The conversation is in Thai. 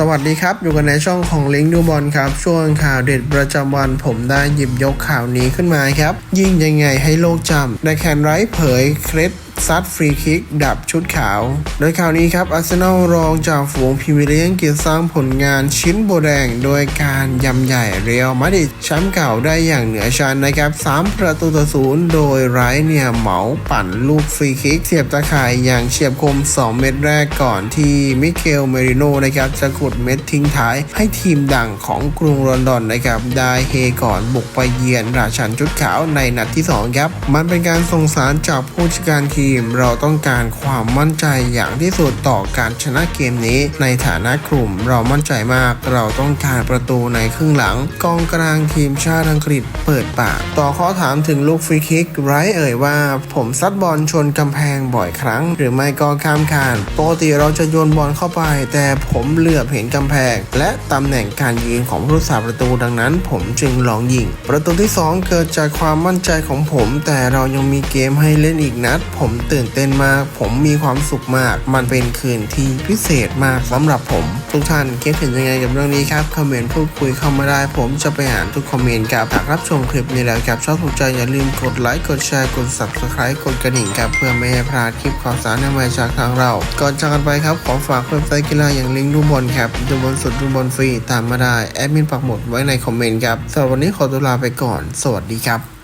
สวัสดีครับ อยู่กันในช่องของลิงดูบอลครับ ช่วงข่าวเด็ดประจำวันผมได้หยิบยกข่าวนี้ขึ้นมาครับ ยิ่งยังไงให้โลกจำในแคนไรท์เผยเคล็ด ซัดฟรีคิก ดับชุดขาว โดยข่าวนี้ครับอาร์เซนอลรองจากฝูงพรีเมียร์ลีกอังกฤษสร้างผลงานชิ้นโบแดง โดยการยำใหญ่เรียลมาดริดแชมป์เก่าได้อย่างเหนือชั้นนะครับ 3 ประตูต่อศูนย์โดยไรเนี่ยเหมาปั่นลูกฟรีคิก เสียบตะข่ายอย่างเฉียบคม 2 เม็ดแรกก่อนที่มิเกลเมริโนนะครับจะกดเม็ดทิ้งท้ายให้ทีมดังของกรุงลอนดอนนะครับได้เฮก่อนบุกไปเยือนราชันชุดขาวในนัดที่ 2 ครับ มันเป็นการส่งสารจากผู้จัดการทีมเราต้องการความมั่นใจอย่างที่สุดต่อการชนะเกมนี้ในฐานะกลุ่มเรามั่นใจมากเราต้องการประตูในครึ่งหลัง กองกลางทีมชาติอังกฤษเปิดปาก ต่อข้อถามถึงลูกฟรีคิกไรเอ่ยว่า ผมซัดบอลชนกำแพงบ่อยครั้ง หรือไม่ก็ข้ามคานปกติเราจะโยนบอลเข้าไป แต่ผมเหลือบเห็นกำแพง และตำแหน่งการยืนของผู้รักษาประตูดังนั้น ผมจึงลองยิง ประตูที่ 2 เกิดจากความมั่นใจของผม แต่เรายังมีเกมให้เล่นอีกนัด ผมตื่นเต้นมาก ผมมีความสุขมาก มันเป็นคืนที่พิเศษมากสำหรับผม ทุกท่านคิดเห็นยังไงกับเรื่องนี้ครับคอมเมนต์พูดคุยเข้ามาได้ ผมจะไปอ่านทุกคอมเมนต์ครับหากรับชมคลิปนี้แล้วครับชอบถูกใจอย่าลืมกดไลค์กดแชร์กด subscribe กดกระดิ่งครับเพื่อไม่ให้พลาดคลิปข่าวสารใหม่จากทางเรา ก่อนจากกันไปครับขอฝากเว็บไซต์กีฬาอย่างลิงก์ดูบอลครับดูบอลสดดูบอลฟรีตามมาได้แอดมินปักหมุดไว้ในคอมเมนต์ครับสำหรับวันนี้ขอตัวลาไปก่อน สวัสดีครับ